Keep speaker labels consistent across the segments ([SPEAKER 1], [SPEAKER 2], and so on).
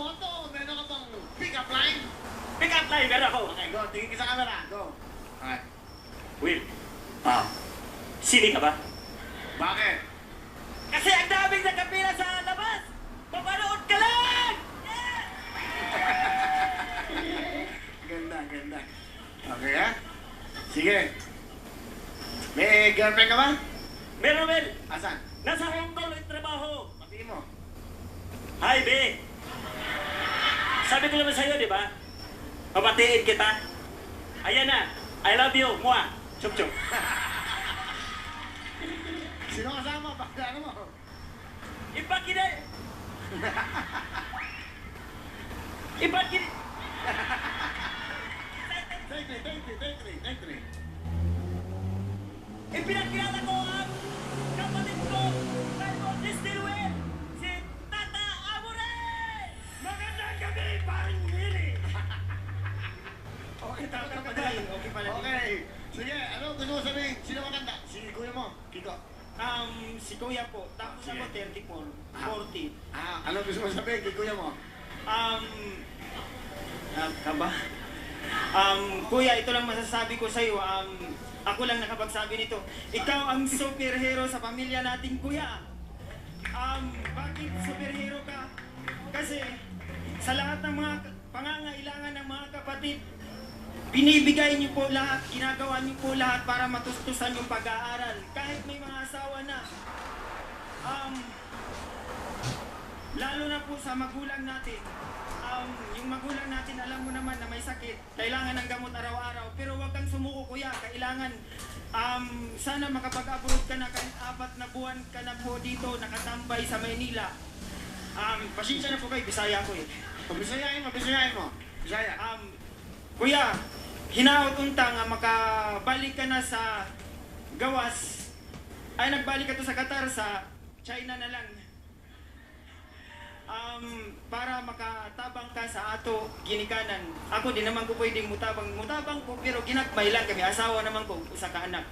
[SPEAKER 1] moto? Meron ka bang pick-up line?
[SPEAKER 2] Pick up line, meron ako.
[SPEAKER 1] Okay, go. Tingin ka sa camera. Go. Okay.
[SPEAKER 2] Will,
[SPEAKER 1] Ah.
[SPEAKER 2] sini ka ba?
[SPEAKER 1] Bakit?
[SPEAKER 2] Kasi ang daming nakapila sa labas! Papanood ka lang! Yeah!
[SPEAKER 1] Ganda, ganda. Okay, ha? Sige. May girlfriend ka ba?
[SPEAKER 2] Meron, Will.
[SPEAKER 1] Asan?
[SPEAKER 2] Nasa Hong Kong ang trabaho.
[SPEAKER 1] Pati mo.
[SPEAKER 2] Hi, be. Sabi ko naman sa'yo, di ba? Papatiin kita. Ayan na. I love you. Mua. Chup chup.
[SPEAKER 1] Sino kasama? Bakit ano mo?
[SPEAKER 2] Ipakina. Ipakina.
[SPEAKER 1] Take three, take three, take three, take three.
[SPEAKER 2] Ipinakilala ko ang kapatid ko kay Moses
[SPEAKER 1] Okay,
[SPEAKER 2] pala.
[SPEAKER 1] Okay. Sige, ano gusto mo sabihin? Sino maganda? Si kuya mo, Kiko.
[SPEAKER 3] Um, si Kuya po. Tapos ako 34, 40.
[SPEAKER 1] Ah, ano gusto mo sabihin kay kuya mo?
[SPEAKER 3] Um, ah, kaba? Um, Kuya, ito lang masasabi ko sa iyo. Um, ako lang nakapagsabi nito. Ikaw ang superhero sa pamilya natin, Kuya. Um, bakit superhero ka? Kasi sa lahat ng mga pangangailangan ng mga kapatid, binibigay niyo po lahat, ginagawa niyo po lahat para matustusan yung pag-aaral. Kahit may mga asawa na. Um, lalo na po sa magulang natin. Um, yung magulang natin, alam mo naman na may sakit. Kailangan ng gamot araw-araw. Pero huwag kang sumuko, kuya. Kailangan, um, sana makapag-abroad ka na kahit apat na buwan ka na po dito nakatambay sa Maynila. Um, pasensya na po kayo, Bisaya ko eh.
[SPEAKER 1] Pabisayain mo, bisayain mo. Bisaya.
[SPEAKER 3] Um, kuya, hinaot unta nga makabalik ka na sa gawas. Ay, nagbalik ka to sa Qatar, sa China na lang. Um, para makatabang ka sa ato ginikanan. Ako di naman ko pwedeng mutabang. Mutabang ko pero ginagmay lang kami. Asawa naman ko, usa ka anak.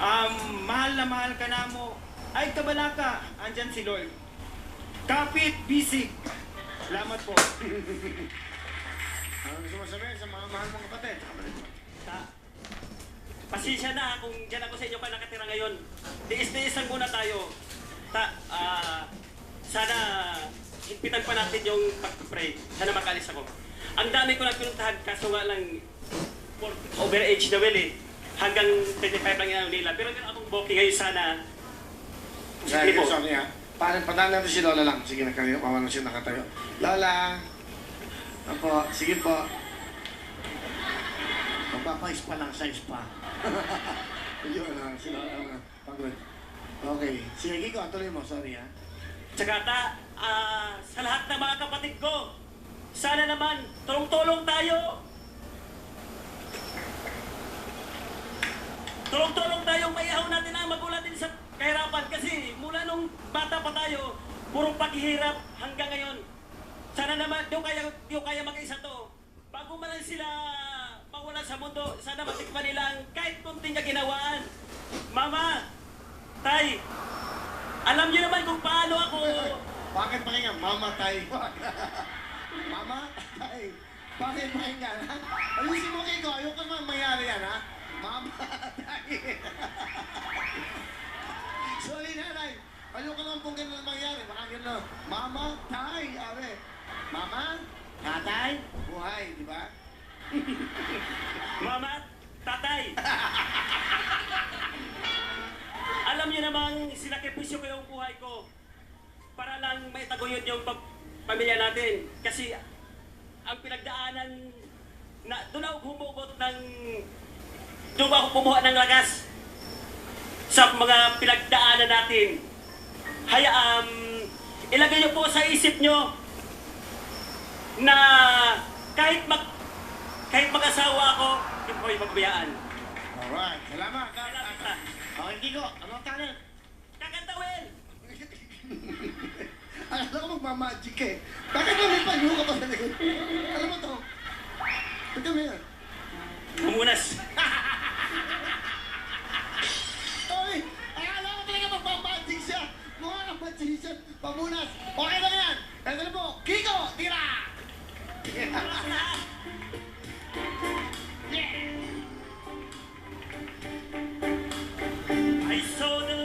[SPEAKER 3] Um, mahal na mahal ka na mo. Ay, kabalaka. Andyan si Lord. Kapit, bisig. Salamat po.
[SPEAKER 1] Ano gusto mo sabihin sa mga mahal mong kapatid?
[SPEAKER 2] Ta, pasensya na kung dyan ako sa inyo pa nakatira ngayon. Tiis-tiis lang muna tayo. Ta, ah, sana higpitan pa natin yung pag-pray. Sana makalis ako. Ang dami ko nagpinuntahan kaso nga lang overage na well eh. Hanggang 25 lang yan ang nila. Pero meron akong booking ngayon sana.
[SPEAKER 1] Sige
[SPEAKER 2] po.
[SPEAKER 1] sorry ha. Paano, padaan natin si Lola lang. Sige, nakatayo. Kawan na siya nakatayo. Lola! Opo, sige po. Magpapais pa lang sa spa. Yun ha, si Lola nga. Pagod. Okay. Sige, Kiko, tuloy mo. Sorry ha.
[SPEAKER 2] Tsaka ta, ah, sa lahat ng mga kapatid ko, sana naman, tulong-tulong tayo. Tulong-tulong tayong maihaw natin ang magulang din sa kahirapan kasi mula nung bata pa tayo, puro paghihirap hanggang ngayon. Sana naman, yung kaya, yung kaya mag-isa to, bago man lang sila mawala sa mundo, sana matikman nila ang kahit kunting kaginawaan. Mama, Tay, alam niyo naman kung paano ako...
[SPEAKER 1] Bakit pakinggan? Mamatay. Mamatay. Bakit pakinggan? ha? Ayusin mo, Kiko. Ayoko naman mangyari yan, ha? Mamatay. Sorry, nanay. Ayoko naman pong ganun mangyari. Baka ganun. Mamatay. Abe. Mama, tatay, buhay, di ba?
[SPEAKER 2] Mama, tatay. Alam niyo namang sinakripisyo ko yung buhay ko para lang may taguyod yung pamilya natin. Kasi ang pinagdaanan na doon ako humugot ng doon ako kumuha ng lakas sa mga pinagdaanan natin. Haya, um, ilagay niyo po sa isip niyo na kahit mag kahit mag-asawa ako, hindi ko kayo magbayaan.
[SPEAKER 1] Alright. Salamat.
[SPEAKER 2] Salamat.
[SPEAKER 1] Okay, Kiko. Anong talent?
[SPEAKER 2] Kakantawin!
[SPEAKER 1] Alam ko magmamagic eh. Bakit ba may panyo ka pa sa likod? Alam mo to? Ba't kami yan?
[SPEAKER 2] Bumunas.
[SPEAKER 1] Oy! Akala ko talaga magmamagic siya! Mukha kang magician! Pamunas! Okay lang yan! Ito na po, Kiko
[SPEAKER 2] I saw the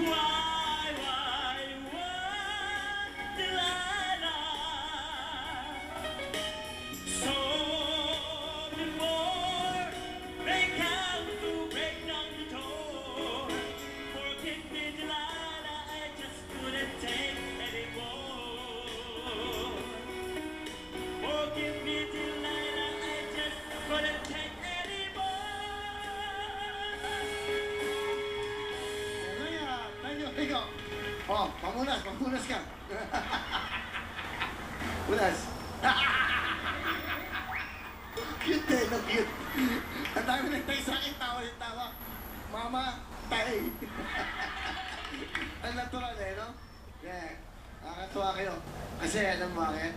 [SPEAKER 1] Wow. Tayo. Oh, pamunas, pamunas ka. Unas. cute eh, no cute. Ang dami nagtay sa akin, tawa yung tawa. Mama, tay. Ang natural eh, no? Yeah. Nakakatuwa kayo. Kasi alam mo bakit?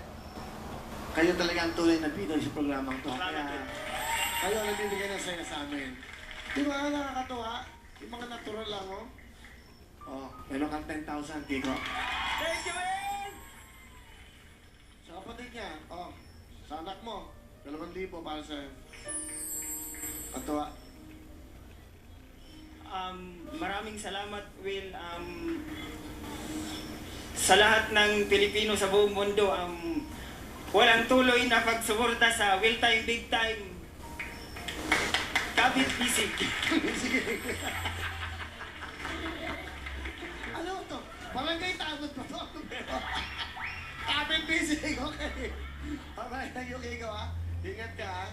[SPEAKER 1] Kayo talaga ang tunay na Pinoy sa programang to. Kaya, kayo ang nagbibigay ng saya sa amin. Di ba nakakatuwa? Yung mga natural lang, oh. Meron kang 10,000, Kiko.
[SPEAKER 2] Thank you, man!
[SPEAKER 1] Sa kapatid niya, oh, sa anak mo, 2,000 para sa Katuwa.
[SPEAKER 3] Um, maraming salamat, Will. Um, sa lahat ng Pilipino sa buong mundo, um, walang tuloy na pagsuporta sa Will Time Big Time. Kabit Bisig.
[SPEAKER 1] Sige. ano to? Barangay tagod pa to. Kapit busy. Okay. Alright, thank you, Kiko, ha? Ingat ka, ha?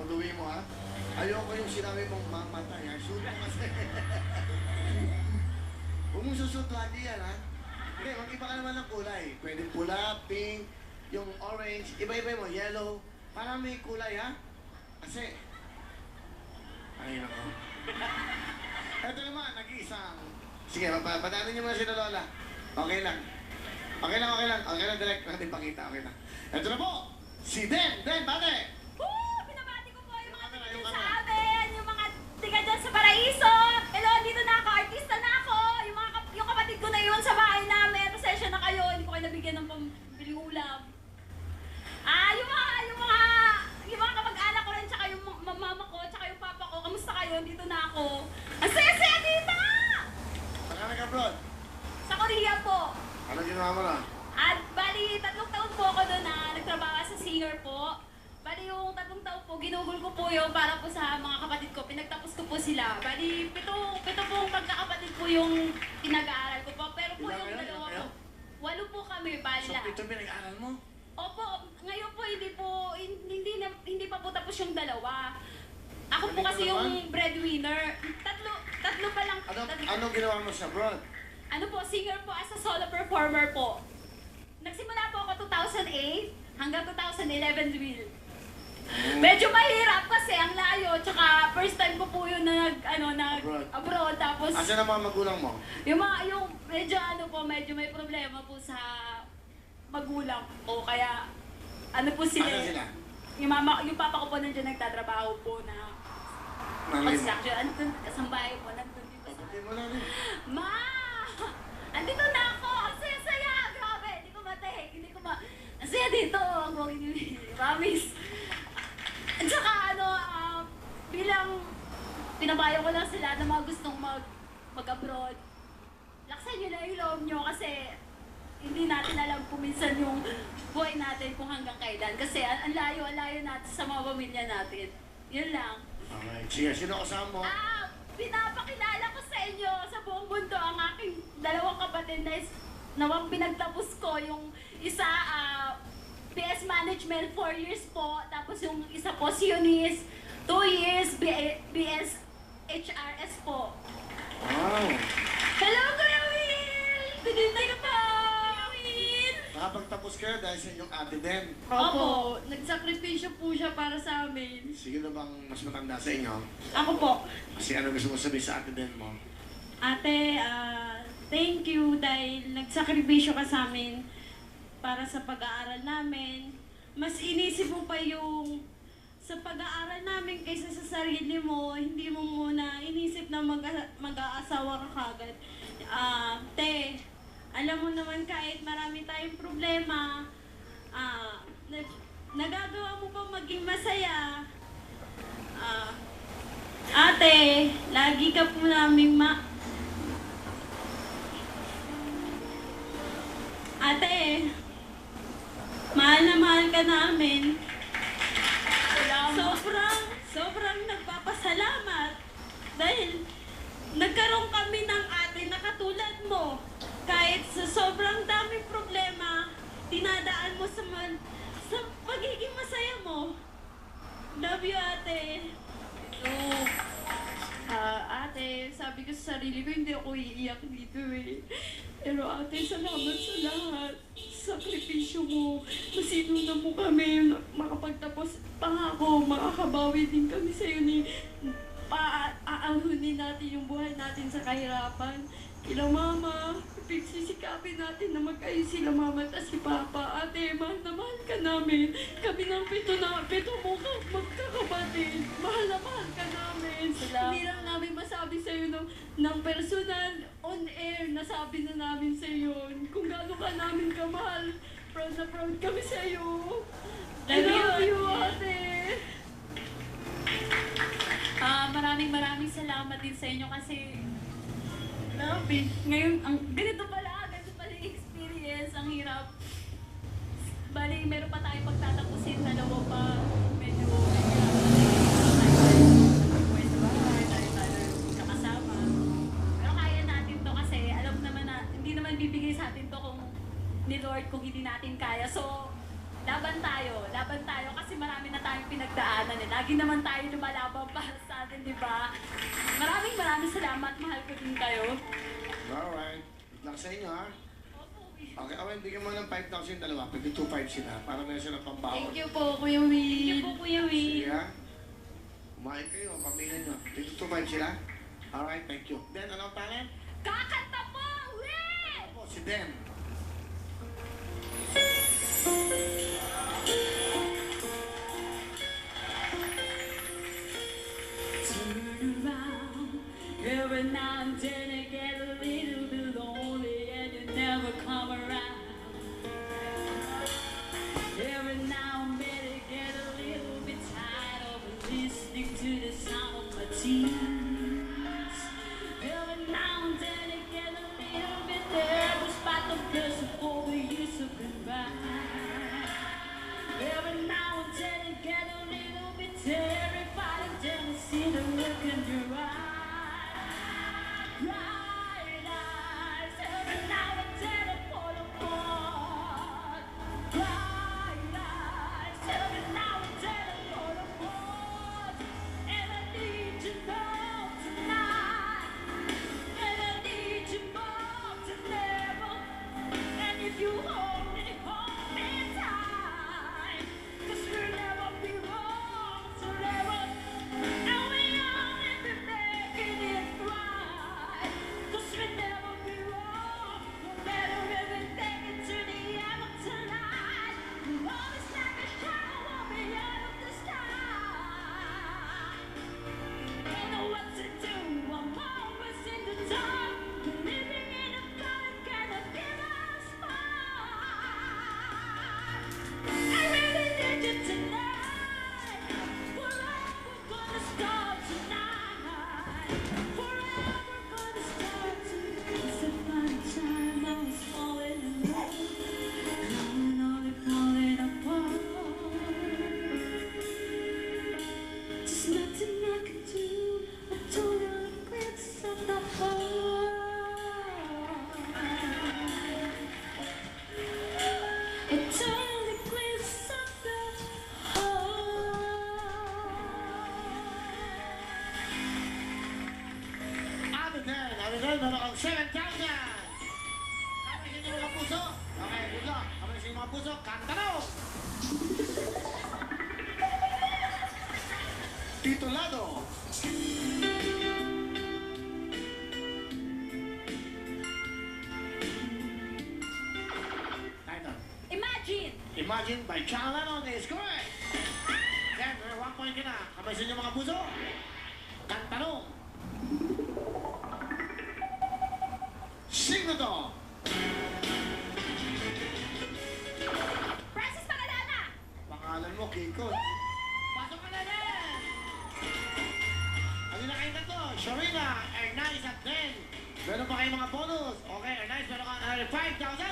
[SPEAKER 1] Pag-uwi mo, ha? Ayoko yung sinabi mong mamatay, ha? Shoot mo kasi. Huwag mong susut lagi yan, ha? Hindi, mag-iba ka naman ng kulay. Pwede pula, pink, yung orange, iba-iba mo, yellow. Para may kulay, ha? Kasi, ay, nako. Ito naman, nag-iisang. Sige, pa- padaanin niyo muna si Lola. Okay lang. Okay lang, okay lang. Okay lang, direct natin pakita. Okay lang. Ito na po, si Den. Den, bate!
[SPEAKER 4] Woo! Binabati ko po yung mga
[SPEAKER 1] yung
[SPEAKER 4] dyan sa amin, yung mga tiga dyan sa Paraiso. Hello, dito na ako, artista na ako. Yung mga kap- yung kapatid ko na yun sa bahay namin. Pasensya na kayo, hindi ko kayo nabigyan ng pambili ulam. Ah, yung mga, yung mga, yung mga kamag-anak ko rin, tsaka yung ma- mama ko, tsaka yung papa ko. Kamusta kayo? Dito na ako. Ang saya-saya
[SPEAKER 1] nag-abroad.
[SPEAKER 4] Sa Korea po.
[SPEAKER 1] Ano ginawa mo na?
[SPEAKER 4] At bali, tatlong taon po ako doon na nagtrabaho sa singer po. Bali yung tatlong taon po, ginugol ko po yung para po sa mga kapatid ko. Pinagtapos ko po sila. Bali, pito, pito pong pagkakapatid po yung pinag-aaral ko po. Pero po
[SPEAKER 1] Ilan
[SPEAKER 4] yung
[SPEAKER 1] kayo?
[SPEAKER 4] dalawa po. Walo po kami, bali
[SPEAKER 1] So,
[SPEAKER 4] lahat.
[SPEAKER 1] ito pinag-aral mo?
[SPEAKER 4] Opo, ngayon po hindi po, hindi, na, hindi pa po tapos yung dalawa. Ako po
[SPEAKER 1] Galing
[SPEAKER 4] kasi
[SPEAKER 1] naman.
[SPEAKER 4] yung breadwinner. Tatlo, tatlo pa lang.
[SPEAKER 1] Ano,
[SPEAKER 4] tatlo-
[SPEAKER 1] ano ginawa mo sa abroad?
[SPEAKER 4] ano po, singer po as a solo performer po. Nagsimula po ako 2008 hanggang 2011 Will. Medyo mahirap kasi ang layo, tsaka first time ko po yun na nag, ano, nag
[SPEAKER 1] Abroad.
[SPEAKER 4] abroad. Tapos,
[SPEAKER 1] Asa na mga magulang mo?
[SPEAKER 4] yung mga, yung medyo ano po, medyo may problema po sa magulang ko. Kaya, ano po sila,
[SPEAKER 1] Asa sila?
[SPEAKER 4] yung mama, yung papa ko po nandiyan nagtatrabaho po na
[SPEAKER 1] Mo?
[SPEAKER 4] construction. Andun, kasambahay po, nandun dito sa
[SPEAKER 1] Pagdating mo na rin.
[SPEAKER 4] Ma! Andito na ako! Ang saya-saya! Grabe! Hindi ko matahik. Hindi ko ma... Ang saya dito! Ang Promise! At saka ano, ah, bilang pinabayo ko lang sila na mga gustong mag, mag-abroad. Laksan nyo na yung loob nyo kasi hindi natin alam kung minsan yung buhay natin kung hanggang kailan. Kasi ang ang layo, ang layo natin sa mga pamilya natin. Yun lang.
[SPEAKER 1] Okay. Sige, sino kasama mo?
[SPEAKER 4] Ah, pinapakilala ko sa inyo sa buong mundo ang aking dalawang kapatid na is, nawang pinagtapos ko. Yung isa, ah, PS Management, 4 years po. Tapos yung isa po, Sionis, 2 years, B- BS HRS po.
[SPEAKER 1] Wow.
[SPEAKER 4] Hello, Kuya Will! Pinintay ka pa!
[SPEAKER 1] Nakapagtapos kayo dahil sa inyong ate din.
[SPEAKER 4] Opo, nagsakripisyo po siya para sa amin.
[SPEAKER 1] Sige na bang mas matanda sa inyo?
[SPEAKER 4] Ako po.
[SPEAKER 1] Kasi ano gusto mo sabihin sa ate din mo?
[SPEAKER 5] Ate, ah, thank you dahil nagsakripisyo ka sa amin para sa pag-aaral namin. Mas inisip mo pa yung sa pag-aaral namin kaysa sa sarili mo, hindi mo muna inisip na mag- mag-aasawa ka kagad. Ah, te, alam mo naman kahit marami tayong problema, ah, nag nagagawa mo pa maging masaya. Ah, ate, lagi ka po namin ma...
[SPEAKER 6] Ate, mahal na mahal ka namin.
[SPEAKER 5] Sobra! Natin yung buhay natin sa kahirapan. Kila mama, pagsisikapin natin na magkaayos sila mama at si papa. Ate, mahal na mahal ka namin. Kami ng pito na, pito mo ka, magkakapatid. Mahal na mahal ka namin. Hindi lang namin masabi sa'yo ng, ng personal, on air, nasabi na namin sa'yo kung gaano ka namin kamahal. Proud na proud kami sa'yo. I
[SPEAKER 6] Love you,
[SPEAKER 5] love you, ate.
[SPEAKER 4] Ah, maraming maraming salamat din sa inyo kasi grabe, ngayon ang ganito pala, ganito pala yung experience, ang hirap. Bali, meron pa tayong pagtatapusin, dalawa pa, medyo naman bibigay sa atin to kung ni Lord kung hindi natin kaya. So, laban tayo, laban tayo kasi marami na tayong pinagdaanan eh. Lagi naman tayo lumalaban para sa atin, di ba? Maraming maraming salamat, mahal ko din kayo.
[SPEAKER 1] Alright. Good luck sa inyo, ha? Okay, okay, bigyan mo ng 5,000 dalawa. Pwede 2,500 sila para meron silang pambawal.
[SPEAKER 5] Thank you po, Kuya
[SPEAKER 6] Thank
[SPEAKER 5] Will.
[SPEAKER 6] you po, Kuya Will.
[SPEAKER 1] Sige, ha? Kumain kayo, pamilya nyo. Pwede 2,500 sila. Alright, thank you. Den, anong talent?
[SPEAKER 4] Kakanta po! Wait!
[SPEAKER 1] Ako, si Den.
[SPEAKER 4] I'm
[SPEAKER 1] done again. Puso. Kanta na! Titulado.
[SPEAKER 4] Imagine!
[SPEAKER 1] Imagine by John Lennon is correct. Then, may one point ka na. Kamasin niyo mga puso. Okay, good. Pasok ka na rin! Ano na kayo na to? Sharina, Ernais at Ben. Meron pa kayong mga bonus. Okay, Ernais, meron kang uh, 5,000. 5,000.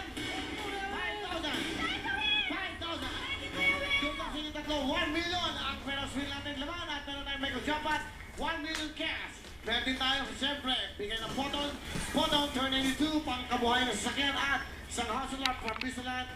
[SPEAKER 1] 5,000. Yung kasi yung tatlo, 1 million. Ang Ferros Wheel natin laman at meron tayong Michael Japat, 1 million cash. Meron tayo, siyempre, bigay ng Poton, Poton Turn 82, pangkabuhay ng sasakyan at isang hustler from Bisolan,